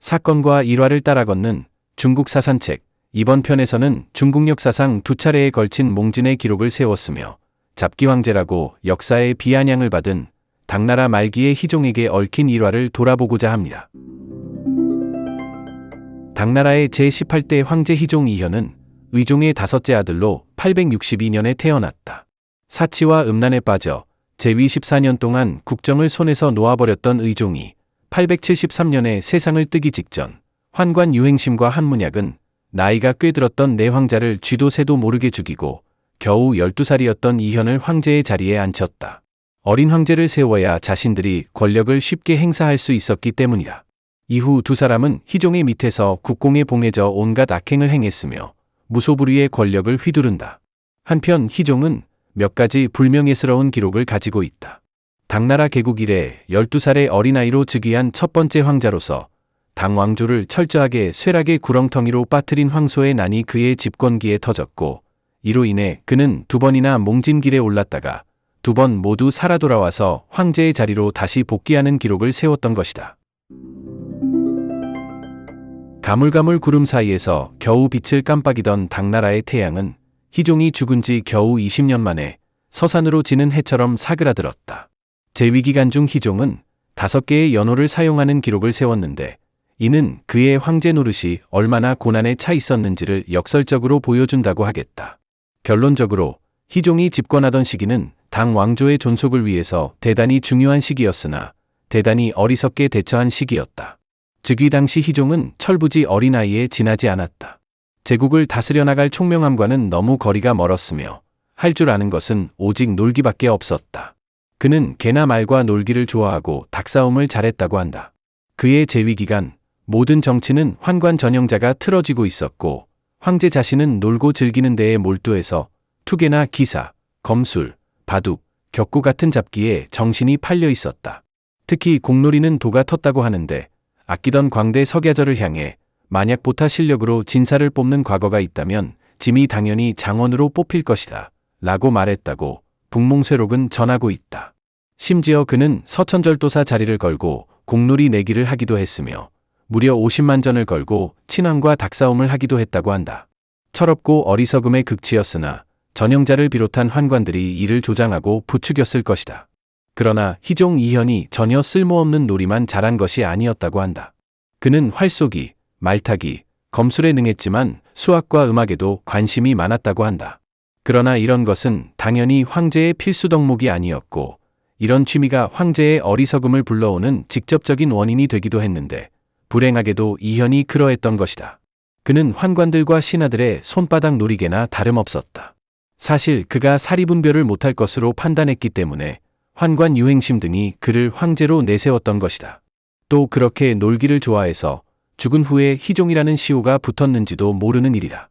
사건과 일화를 따라 걷는 중국 사산책. 이번 편에서는 중국 역사상 두 차례에 걸친 몽진의 기록을 세웠으며 잡기 황제라고 역사의 비아냥을 받은 당나라 말기의 희종에게 얽힌 일화를 돌아보고자 합니다. 당나라의 제18대 황제 희종 이현은 의종의 다섯째 아들로 862년에 태어났다. 사치와 음란에 빠져 제위 14년 동안 국정을 손에서 놓아버렸던 의종이 873년에 세상을 뜨기 직전 환관 유행심과 한문약은 나이가 꽤 들었던 내 황자를 쥐도 새도 모르게 죽이고 겨우 12살이었던 이현을 황제의 자리에 앉혔다. 어린 황제를 세워야 자신들이 권력을 쉽게 행사할 수 있었기 때문이다. 이후 두 사람은 희종의 밑에서 국공에 봉해져 온갖 악행을 행했으며 무소불위의 권력을 휘두른다. 한편 희종은 몇 가지 불명예스러운 기록을 가지고 있다. 당나라 개국 이래 12살의 어린아이로 즉위한 첫 번째 황자로서 당 왕조를 철저하게 쇠락의 구렁텅이로 빠뜨린 황소의 난이 그의 집권기에 터졌고 이로 인해 그는 두 번이나 몽진길에 올랐다가 두 번 모두 살아 돌아와서 황제의 자리로 다시 복귀하는 기록을 세웠던 것이다. 가물가물 구름 사이에서 겨우 빛을 깜빡이던 당나라의 태양은 희종이 죽은 지 겨우 20년 만에 서산으로 지는 해처럼 사그라들었다. 제위기간 중 희종은 다섯 개의 연호를 사용하는 기록을 세웠는데 이는 그의 황제 노릇이 얼마나 고난에 차 있었는지를 역설적으로 보여준다고 하겠다. 결론적으로 희종이 집권하던 시기는 당 왕조의 존속을 위해서 대단히 중요한 시기였으나 대단히 어리석게 대처한 시기였다. 즉위 당시 희종은 철부지 어린아이에 지나지 않았다. 제국을 다스려 나갈 총명함과는 너무 거리가 멀었으며 할 줄 아는 것은 오직 놀기밖에 없었다. 그는 개나 말과 놀기를 좋아하고 닭싸움을 잘했다고 한다. 그의 재위 기간 모든 정치는 환관 전형자가 틀어지고 있었고 황제 자신은 놀고 즐기는 데에 몰두해서 투개나 기사, 검술, 바둑, 격구 같은 잡기에 정신이 팔려 있었다. 특히 공놀이는 도가 텄다고 하는데 아끼던 광대 석야절을 향해 만약 보타 실력으로 진사를 뽑는 과거가 있다면 짐이 당연히 장원으로 뽑힐 것이다. 라고 말했다고 북몽쇠록은 전하고 있다. 심지어 그는 서천절도사 자리를 걸고 공놀이 내기를 하기도 했으며 무려 50만 전을 걸고 친왕과 닭싸움을 하기도 했다고 한다. 철없고 어리석음의 극치였으나 전형자를 비롯한 환관들이 이를 조장하고 부추겼을 것이다. 그러나 희종 이현이 전혀 쓸모없는 놀이만 잘한 것이 아니었다고 한다. 그는 활쏘기, 말타기, 검술에 능했지만 수학과 음악에도 관심이 많았다고 한다. 그러나 이런 것은 당연히 황제의 필수 덕목이 아니었고 이런 취미가 황제의 어리석음을 불러오는 직접적인 원인이 되기도 했는데 불행하게도 이현이 그러했던 것이다. 그는 환관들과 신하들의 손바닥 놀이개나 다름없었다. 사실 그가 사리분별을 못할 것으로 판단했기 때문에 환관 유행심 등이 그를 황제로 내세웠던 것이다. 또 그렇게 놀기를 좋아해서 죽은 후에 희종이라는 시호가 붙었는지도 모르는 일이다.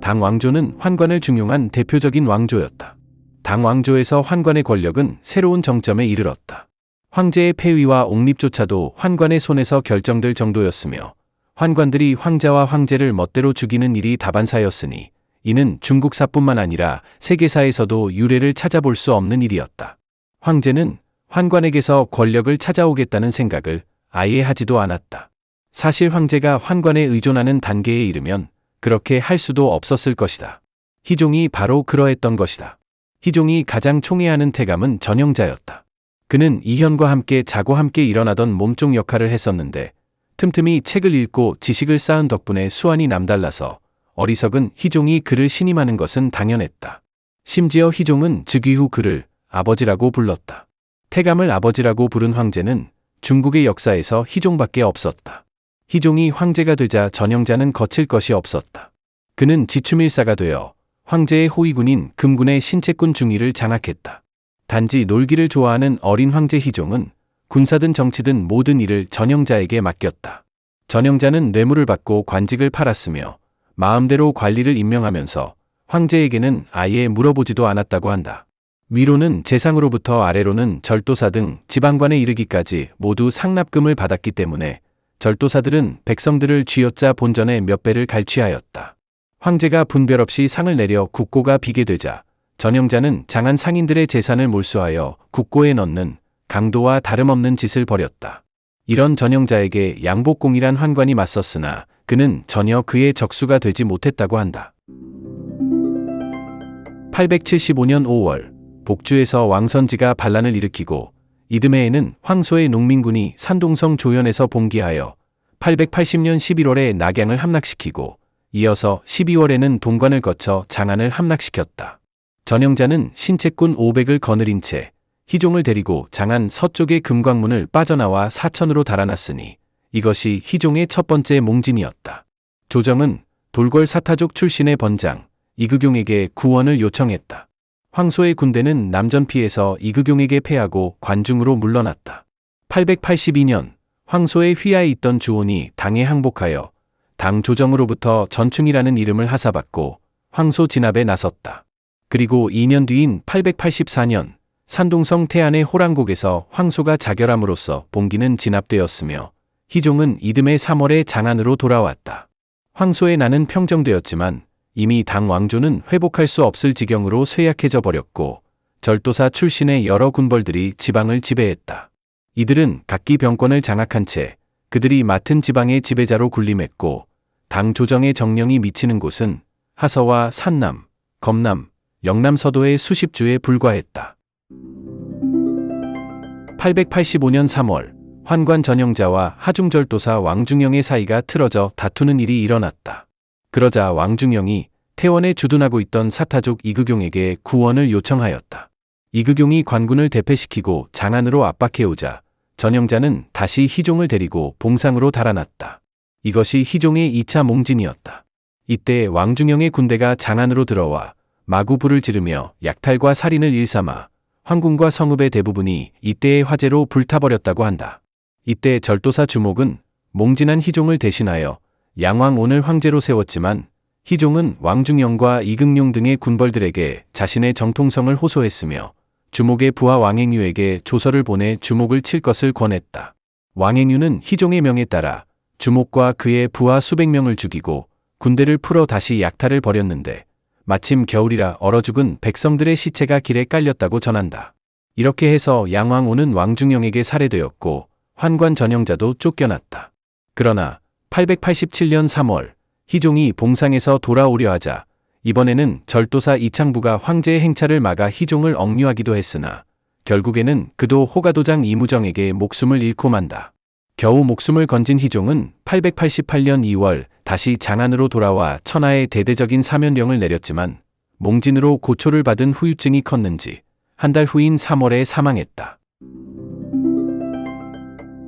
당 왕조는 환관을 중용한 대표적인 왕조였다. 당 왕조에서 환관의 권력은 새로운 정점에 이르렀다. 황제의 폐위와 옹립조차도 환관의 손에서 결정될 정도였으며 환관들이 황자와 황제를 멋대로 죽이는 일이 다반사였으니 이는 중국사뿐만 아니라 세계사에서도 유례를 찾아볼 수 없는 일이었다. 황제는 환관에게서 권력을 찾아오겠다는 생각을 아예 하지도 않았다. 사실 황제가 환관에 의존하는 단계에 이르면 그렇게 할 수도 없었을 것이다. 희종이 바로 그러했던 것이다. 희종이 가장 총애하는 태감은 전형자였다. 그는 이현과 함께 자고 함께 일어나던 몸종 역할을 했었는데 틈틈이 책을 읽고 지식을 쌓은 덕분에 수완이 남달라서 어리석은 희종이 그를 신임하는 것은 당연했다. 심지어 희종은 즉위 후 그를 아버지라고 불렀다. 태감을 아버지라고 부른 황제는 중국의 역사에서 희종밖에 없었다. 희종이 황제가 되자 전형자는 거칠 것이 없었다. 그는 지추밀사가 되어 황제의 호위군인 금군의 신체군 중위를 장악했다. 단지 놀기를 좋아하는 어린 황제 희종은 군사든 정치든 모든 일을 전형자에게 맡겼다. 전형자는 뇌물을 받고 관직을 팔았으며 마음대로 관리를 임명하면서 황제에게는 아예 물어보지도 않았다고 한다. 위로는 재상으로부터 아래로는 절도사 등 지방관에 이르기까지 모두 상납금을 받았기 때문에 절도사들은 백성들을 쥐어짜 본전에 몇 배를 갈취하였다. 황제가 분별 없이 상을 내려 국고가 비게 되자 전형자는 장한 상인들의 재산을 몰수하여 국고에 넣는 강도와 다름없는 짓을 벌였다. 이런 전형자에게 양복공이란 환관이 맞섰으나 그는 전혀 그의 적수가 되지 못했다고 한다. 875년 5월 복주에서 왕선지가 반란을 일으키고 이듬해에는 황소의 농민군이 산동성 조연에서 봉기하여 880년 11월에 낙양을 함락시키고 이어서 12월에는 동관을 거쳐 장안을 함락시켰다. 전형자는 신채꾼 500을 거느린 채 희종을 데리고 장안 서쪽의 금광문을 빠져나와 사천으로 달아났으니 이것이 희종의 첫 번째 몽진이었다. 조정은 돌궐 사타족 출신의 번장 이극용에게 구원을 요청했다. 황소의 군대는 남전피에서 이극용에게 패하고 관중으로 물러났다. 882년 황소의 휘하에 있던 주온이 당에 항복하여 당 조정으로부터 전충이라는 이름을 하사받고 황소 진압에 나섰다. 그리고 2년 뒤인 884년 산동성 태안의 호랑곡에서 황소가 자결함으로써 봉기는 진압되었으며 희종은 이듬해 3월에 장안으로 돌아왔다. 황소의 난은 평정되었지만 이미 당 왕조는 회복할 수 없을 지경으로 쇠약해져 버렸고 절도사 출신의 여러 군벌들이 지방을 지배했다. 이들은 각기 병권을 장악한 채 그들이 맡은 지방의 지배자로 군림했고 당 조정의 정령이 미치는 곳은 하서와 산남, 검남, 영남 서도의 수십 주에 불과했다. 885년 3월 환관 전영자와 하중절도사 왕중영의 사이가 틀어져 다투는 일이 일어났다. 그러자 왕중영이 태원에 주둔하고 있던 사타족 이극용에게 구원을 요청하였다. 이극용이 관군을 대패시키고 장안으로 압박해오자 전영자는 다시 희종을 데리고 봉상으로 달아났다. 이것이 희종의 2차 몽진이었다. 이때 왕중영의 군대가 장안으로 들어와 마구 불을 지르며 약탈과 살인을 일삼아 황궁과 성읍의 대부분이 이때의 화재로 불타버렸다고 한다. 이때 절도사 주목은 몽진한 희종을 대신하여 양왕 온을 황제로 세웠지만 희종은 왕중영과 이극용 등의 군벌들에게 자신의 정통성을 호소했으며 주목의 부하 왕행유에게 조서를 보내 주목을 칠 것을 권했다. 왕행유는 희종의 명에 따라 주목과 그의 부하 수백 명을 죽이고 군대를 풀어 다시 약탈을 벌였는데 마침 겨울이라 얼어 죽은 백성들의 시체가 길에 깔렸다고 전한다. 이렇게 해서 양왕오는 왕중영에게 살해되었고 환관 전형자도 쫓겨났다. 그러나 887년 3월 희종이 봉상에서 돌아오려 하자 이번에는 절도사 이창부가 황제의 행차를 막아 희종을 억류하기도 했으나 결국에는 그도 호가도장 이무정에게 목숨을 잃고 만다. 겨우 목숨을 건진 희종은 888년 2월 다시 장안으로 돌아와 천하의 대대적인 사면령을 내렸지만 몽진으로 고초를 받은 후유증이 컸는지 한 달 후인 3월에 사망했다.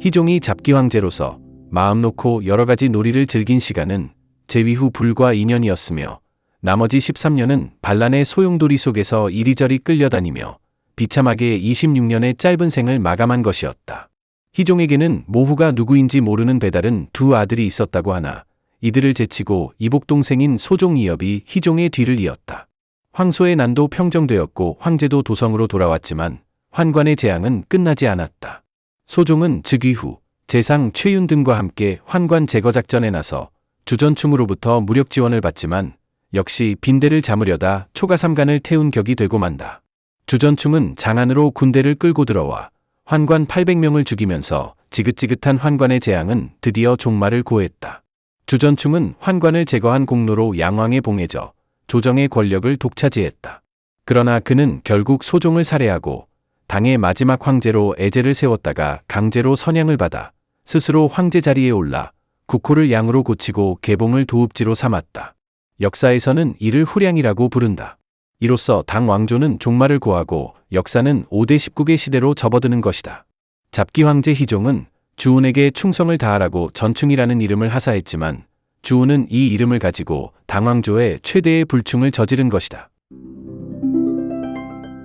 희종이 잡기 황제로서 마음 놓고 여러 가지 놀이를 즐긴 시간은 제위 후 불과 2년이었으며 나머지 13년은 반란의 소용돌이 속에서 이리저리 끌려다니며 비참하게 26년의 짧은 생을 마감한 것이었다. 희종에게는 모후가 누구인지 모르는 배달은 두 아들이 있었다고 하나 이들을 제치고 이복 동생인 소종 이업이 희종의 뒤를 이었다. 황소의 난도 평정되었고 황제도 도성으로 돌아왔지만 환관의 재앙은 끝나지 않았다. 소종은 즉위 후 재상 최윤 등과 함께 환관 제거 작전에 나서 주전충으로부터 무력 지원을 받지만 역시 빈대를 잡으려다 초가삼간을 태운 격이 되고 만다. 주전충은 장안으로 군대를 끌고 들어와 환관 800명을 죽이면서 지긋지긋한 환관의 재앙은 드디어 종말을 고했다. 주전충은 환관을 제거한 공로로 양왕에 봉해져 조정의 권력을 독차지했다. 그러나 그는 결국 소종을 살해하고 당의 마지막 황제로 애제를 세웠다가 강제로 선양을 받아 스스로 황제 자리에 올라 국호를 양으로 고치고 개봉을 도읍지로 삼았다. 역사에서는 이를 후량이라고 부른다. 이로써 당 왕조는 종말을 고하고 역사는 5대 19개 시대로 접어드는 것이다. 잡기 황제 희종은 주운에게 충성을 다하라고 전충이라는 이름을 하사했지만 주운은 이 이름을 가지고 당왕조의 최대의 불충을 저지른 것이다.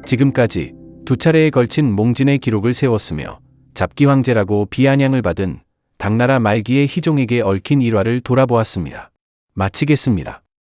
지금까지 두 차례에 걸친 몽진의 기록을 세웠으며 잡기 황제라고 비아냥을 받은 당나라 말기의 희종에게 얽힌 일화를 돌아보았습니다. 마치겠습니다.